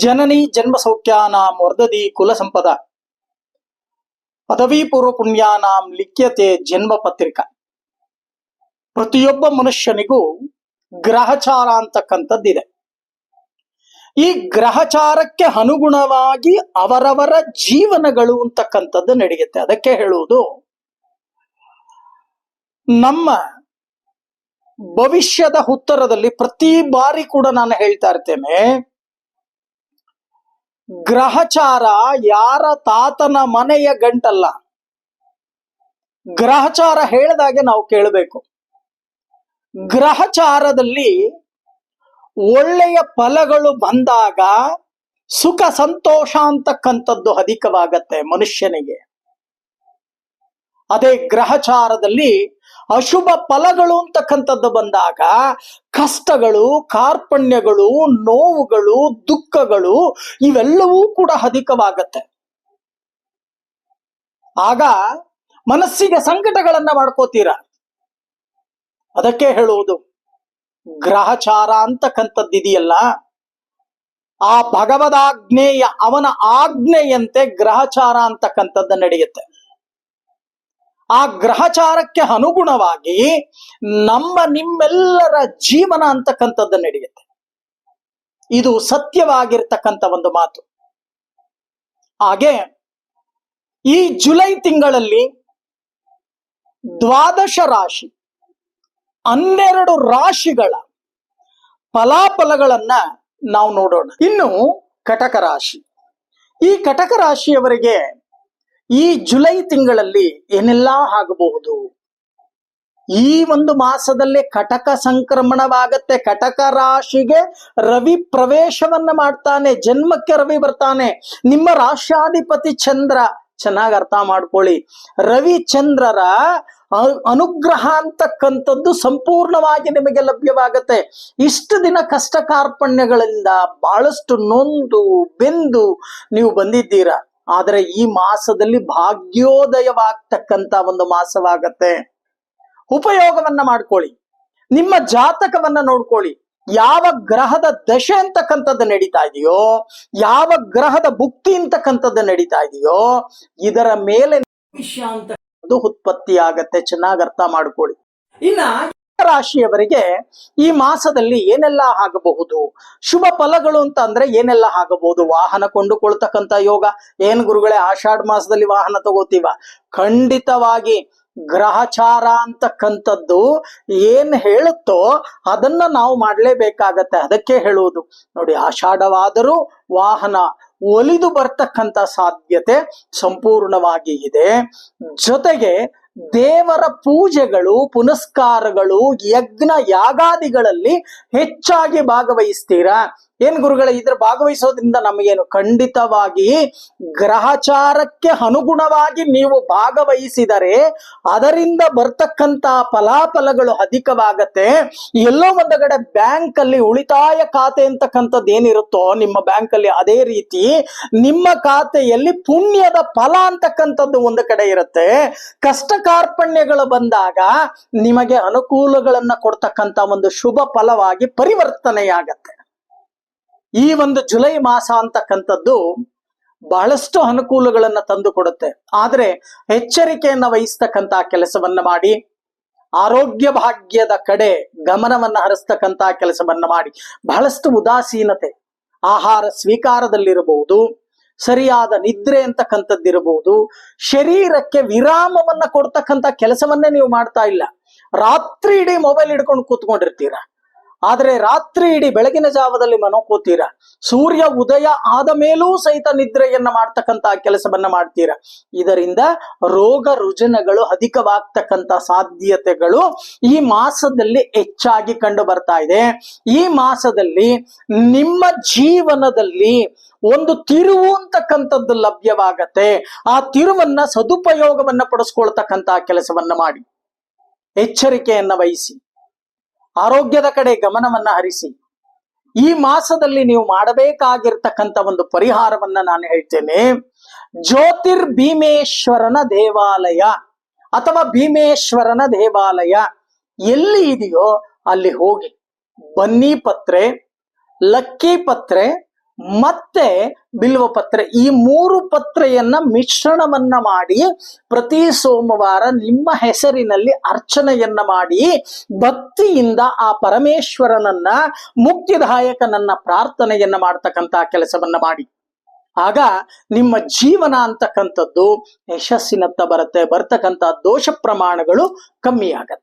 ಜನನಿ ಜನ್ಮ ಸೌಖ್ಯಾನಾಂ ವರ್ಧದಿ ಕುಲ ಸಂಪದ. ಪದವಿ ಪೂರ್ವ ಪುಣ್ಯಾನಾಂ ಲಿಖ್ಯತೆ ಜನ್ಮ ಪತ್ರಿಕಾ. ಪ್ರತಿಯೊಬ್ಬ ಮನುಷ್ಯನಿಗೂ ಗ್ರಹಚಾರ ಅಂತಕ್ಕಂಥದ್ದಿದೆ. ಈ ಗ್ರಹಚಾರಕ್ಕೆ ಅನುಗುಣವಾಗಿ ಅವರವರ ಜೀವನಗಳು ಅಂತಕ್ಕಂಥದ್ದು ನಡೆಯುತ್ತೆ. ಅದಕ್ಕೆ ಹೇಳುವುದು ನಮ್ಮ ಭವಿಷ್ಯದ ಉತ್ತರದಲ್ಲಿ ಪ್ರತಿ ಬಾರಿ ಕೂಡ ನಾನು ಹೇಳ್ತಾ ಇರ್ತೇನೆ ಗ್ರಹಚಾರ ಯಾರ ತಾತನ ಮನೆಯ ಗಂಟಲ್ಲ. ಗ್ರಹಚಾರ ಹೇಳಿದಾಗೆ ನಾವು ಕೇಳಬೇಕು. ಗ್ರಹಚಾರದಲ್ಲಿ ಒಳ್ಳೆಯ ಫಲಗಳು ಬಂದಾಗ ಸುಖ ಸಂತೋಷ ಅಂತಕ್ಕಂಥದ್ದು ಅಧಿಕವಾಗತ್ತೆ ಮನುಷ್ಯನಿಗೆ. ಅದೇ ಗ್ರಹಚಾರದಲ್ಲಿ ಅಶುಭ ಫಲಗಳು ಅಂತಕ್ಕಂಥದ್ದು ಬಂದಾಗ ಕಷ್ಟಗಳು, ಕಾರ್ಪಣ್ಯಗಳು, ನೋವುಗಳು, ದುಃಖಗಳು ಇವೆಲ್ಲವೂ ಕೂಡ ಅಧಿಕವಾಗತ್ತೆ. ಆಗ ಮನಸ್ಸಿಗೆ ಸಂಕಟಗಳನ್ನ ಮಾಡ್ಕೋತೀರ? ಅದಕ್ಕೆ ಹೇಳುವುದು, ಗ್ರಹಚಾರ ಅಂತಕ್ಕಂಥದ್ದಿದೆಯಲ್ಲ ಆ ಭಗವದಾಜ್ಞೆಯ ಅವನ ಆಜ್ಞೆಯಂತೆ ಗ್ರಹಚಾರ ಅಂತಕ್ಕಂಥದ್ದು ನಡೆಯುತ್ತೆ. ಆ ಗ್ರಹಚಾರಕ್ಕೆ ಅನುಗುಣವಾಗಿ ನಮ್ಮ ನಿಮ್ಮೆಲ್ಲರ ಜೀವನ ಅಂತಕ್ಕಂಥದ್ದು ನಡೆಯುತ್ತೆ. ಇದು ಸತ್ಯವಾಗಿರ್ತಕ್ಕಂಥ ಒಂದು ಮಾತು. ಹಾಗೆ ಈ ಜುಲೈ ತಿಂಗಳಲ್ಲಿ ದ್ವಾದಶ ರಾಶಿ ಹನ್ನೆರಡು ರಾಶಿಗಳ ಫಲಾಫಲಗಳನ್ನ ನಾವು ನೋಡೋಣ. ಇನ್ನು ಕಟಕ ರಾಶಿ. ಈ ಕಟಕ ರಾಶಿಯವರಿಗೆ ಈ ಜುಲೈ ತಿಂಗಳಲ್ಲಿ ಏನೆಲ್ಲಾ ಆಗಬಹುದು? ಈ ಒಂದು ಮಾಸದಲ್ಲಿ ಕಟಕ ಸಂಕ್ರಮಣವಾಗತ್ತೆ. ಕಟಕ ರಾಶಿಗೆ ರವಿ ಪ್ರವೇಶವನ್ನ ಮಾಡ್ತಾನೆ. ಜನ್ಮಕ್ಕೆ ರವಿ ಬರ್ತಾನೆ. ನಿಮ್ಮ ರಾಷ್ಟ್ರಾಧಿಪತಿ ಚಂದ್ರ, ಚೆನ್ನಾಗಿ ಅರ್ಥ ಮಾಡ್ಕೊಳ್ಳಿ. ರವಿ ಚಂದ್ರರ ಅನುಗ್ರಹ ಅಂತಕ್ಕಂಥದ್ದು ಸಂಪೂರ್ಣವಾಗಿ ನಿಮಗೆ ಲಭ್ಯವಾಗತ್ತೆ. ಇಷ್ಟು ದಿನ ಕಷ್ಟ ಕಾರ್ಪಣ್ಯಗಳಿಂದ ಬಹಳಷ್ಟು ನೊಂದು, ಬೆಂದು ನೀವು ಬಂದಿದ್ದೀರಾ? ಆದರೆ ಈ ಮಾಸದಲ್ಲಿ ಭಾಗ್ಯೋದಯವಾಗ್ತಕ್ಕಂತ ಒಂದು ಮಾಸವಾಗತ್ತೆ. ಉಪಯೋಗವನ್ನ ಮಾಡ್ಕೊಳ್ಳಿ. ನಿಮ್ಮ ಜಾತಕವನ್ನ ನೋಡ್ಕೊಳ್ಳಿ. ಯಾವ ಗ್ರಹದ ದಶೆ ಅಂತಕ್ಕಂಥದ್ದು ನಡೀತಾ ಇದೆಯೋ ಯಾವ ಗ್ರಹದ ಭುಕ್ತಿ ಅಂತಕ್ಕಂಥದ್ದು ನಡೀತಾ ಇದೆಯೋ ಇದರ ಮೇಲೆ ಉತ್ಪತ್ತಿ ಆಗತ್ತೆ ಚೆನ್ನಾಗಿ ಅರ್ಥ ಮಾಡ್ಕೊಳ್ಳಿ. ಇನ್ನ ರಾಶಿಯವರಿಗೆ ಈ ಮಾಸದಲ್ಲಿ ಏನೆಲ್ಲ ಆಗಬಹುದು? ಶುಭ ಫಲಗಳು ಅಂತ ಅಂದ್ರೆ ಏನೆಲ್ಲ ಆಗಬಹುದು? ವಾಹನ ಕೊಂಡುಕೊಳ್ತಕ್ಕಂಥ ಯೋಗ. ಏನ್ ಗುರುಗಳೇ, ಆಷಾಢ ಮಾಸದಲ್ಲಿ ವಾಹನ ತಗೋತೀವ? ಖಂಡಿತವಾಗಿ ಗ್ರಹಚಾರ ಅಂತಕ್ಕಂಥದ್ದು ಏನ್ ಹೇಳುತ್ತೋ ಅದನ್ನ ನಾವು ಮಾಡಲೇಬೇಕಾಗತ್ತೆ. ಅದಕ್ಕೆ ಹೇಳುವುದು. ನೋಡಿ, ಆಷಾಢವಾದರೂ ವಾಹನ ಒಲಿದು ಬರ್ತಕ್ಕಂಥ ಸಾಧ್ಯತೆ ಸಂಪೂರ್ಣವಾಗಿ ಇದೆ. ಜೊತೆಗೆ ದೇವರ ಪೂಜೆಗಳು ಪುನಸ್ಕಾರಗಳು ಯಜ್ಞ ಯಾಗಾದಿಗಳಲ್ಲಿ ಹೆಚ್ಚಾಗಿ ಭಾಗವಹಿಸ್ತೀರಾ? ಏನ್ ಗುರುಗಳೇ, ಇದ್ರ ಭಾಗವಹಿಸೋದ್ರಿಂದ ನಮಗೇನು? ಖಂಡಿತವಾಗಿ ಗ್ರಹಚಾರಕ್ಕೆ ಅನುಗುಣವಾಗಿ ನೀವು ಭಾಗವಹಿಸಿದರೆ ಅದರಿಂದ ಬರ್ತಕ್ಕಂತ ಫಲಾಫಲಗಳು ಅಧಿಕವಾಗತ್ತೆ. ಎಲ್ಲೋ ಒಂದು ಕಡೆ ಬ್ಯಾಂಕ್ ಅಲ್ಲಿ ಉಳಿತಾಯ ಖಾತೆ ಅಂತಕ್ಕಂಥದ್ದು ಏನಿರುತ್ತೋ, ನಿಮ್ಮ ಬ್ಯಾಂಕ್ ಅಲ್ಲಿ ಅದೇ ರೀತಿ ನಿಮ್ಮ ಖಾತೆಯಲ್ಲಿ ಪುಣ್ಯದ ಫಲ ಅಂತಕ್ಕಂಥದ್ದು ಒಂದು ಕಡೆ ಇರುತ್ತೆ. ಕಷ್ಟ ಕಾರ್ಪಣ್ಯಗಳು ಬಂದಾಗ ನಿಮಗೆ ಅನುಕೂಲಗಳನ್ನ ಕೊಡ್ತಕ್ಕಂತ ಒಂದು ಶುಭ ಫಲವಾಗಿ ಪರಿವರ್ತನೆಯಾಗತ್ತೆ. ಈ ಒಂದು ಜುಲೈ ಮಾಸ ಅಂತಕ್ಕಂಥದ್ದು ಬಹಳಷ್ಟು ಅನುಕೂಲಗಳನ್ನ ತಂದು ಕೊಡುತ್ತೆ ಆದ್ರೆ ಎಚ್ಚರಿಕೆಯನ್ನ ವಹಿಸ್ತಕ್ಕಂತ ಕೆಲಸವನ್ನ ಮಾಡಿ, ಆರೋಗ್ಯ ಭಾಗ್ಯದ ಕಡೆ ಗಮನವನ್ನ ಹರಿಸ್ತಕ್ಕಂತ ಕೆಲಸವನ್ನ ಮಾಡಿ, ಬಹಳಷ್ಟು ಉದಾಸೀನತೆ, ಆಹಾರ ಸ್ವೀಕಾರದಲ್ಲಿರಬಹುದು, ಸರಿಯಾದ ನಿದ್ರೆ ಅಂತಕ್ಕಂಥದ್ದಿರಬಹುದು, ಶರೀರಕ್ಕೆ ವಿರಾಮವನ್ನ ಕೊಡ್ತಕ್ಕಂತ ಕೆಲಸವನ್ನೇ ನೀವು ಮಾಡ್ತಾ ಇಲ್ಲ. ರಾತ್ರಿ ಇಡೀ ಮೊಬೈಲ್ ಹಿಡ್ಕೊಂಡು ಕೂತ್ಕೊಂಡಿರ್ತೀರ. ಆದ್ರೆ ರಾತ್ರಿ ಇಡೀ ಬೆಳಗಿನ ಜಾವದಲ್ಲಿ ಮನೋಕೋತೀರ ಸೂರ್ಯ ಉದಯ ಆದ ಮೇಲೂ ಸಹಿತ ನಿದ್ರೆಯನ್ನ ಮಾಡ್ತಕ್ಕಂತ ಕೆಲಸವನ್ನ ಮಾಡ್ತೀರ. ಇದರಿಂದ ರೋಗ ರುಜಿನಗಳು ಅಧಿಕವಾಗ್ತಕ್ಕಂತ ಸಾಧ್ಯತೆಗಳು ಈ ಮಾಸದಲ್ಲಿ ಹೆಚ್ಚಾಗಿ ಕಂಡು ಬರ್ತಾ ಇದೆ. ಈ ಮಾಸದಲ್ಲಿ ನಿಮ್ಮ ಜೀವನದಲ್ಲಿ ಒಂದು ತಿರುವು ಅಂತಕ್ಕಂಥದ್ದು ಲಭ್ಯವಾಗತ್ತೆ. ಆ ತಿರುವನ್ನ ಸದುಪಯೋಗವನ್ನ ಪಡಿಸ್ಕೊಳ್ತಕ್ಕಂತಹ ಕೆಲಸವನ್ನ ಮಾಡಿ. ಎಚ್ಚರಿಕೆಯನ್ನ ವಹಿಸಿ. ಆರೋಗ್ಯದ ಕಡೆ ಗಮನವನ್ನ ಹರಿಸಿ, ಈ ಮಾಸದಲ್ಲಿ ನೀವು ಮಾಡಬೇಕಾಗಿರ್ತಕ್ಕಂಥ ಒಂದು ಪರಿಹಾರವನ್ನ ನಾನು ಹೇಳ್ತೇನೆ. ಜ್ಯೋತಿರ್ ಭೀಮೇಶ್ವರನ ದೇವಾಲಯ ಅಥವಾ ಭೀಮೇಶ್ವರನ ದೇವಾಲಯ ಎಲ್ಲಿ ಇದೆಯೋ ಅಲ್ಲಿ ಹೋಗಿ. ಬನ್ನಿ ಪತ್ರೆ, ಲಕ್ಕಿ ಪತ್ರೆ ಮತ್ತೆ ಬಿಲ್ವ ಪತ್ರೆ. ಈ ಮೂರು ಪತ್ರೆಯನ್ನ ಮಿಶ್ರಣವನ್ನ ಮಾಡಿ ಪ್ರತಿ ಸೋಮವಾರ ನಿಮ್ಮ ಹೆಸರಿನಲ್ಲಿ ಅರ್ಚನೆಯನ್ನ ಮಾಡಿ ಭಕ್ತಿಯಿಂದ ಆ ಪರಮೇಶ್ವರನನ್ನ, ಮುಕ್ತಿದಾಯಕನನ್ನ ಪ್ರಾರ್ಥನೆಯನ್ನ ಮಾಡ್ತಕ್ಕಂತ ಕೆಲಸವನ್ನ ಮಾಡಿ. ಆಗ ನಿಮ್ಮ ಜೀವನ ಅಂತಕ್ಕಂಥದ್ದು ಯಶಸ್ಸಿನತ್ತ ಬರುತ್ತೆ, ಬರ್ತಕ್ಕಂಥ ದೋಷ ಪ್ರಮಾಣಗಳು ಕಮ್ಮಿ ಆಗತ್ತೆ.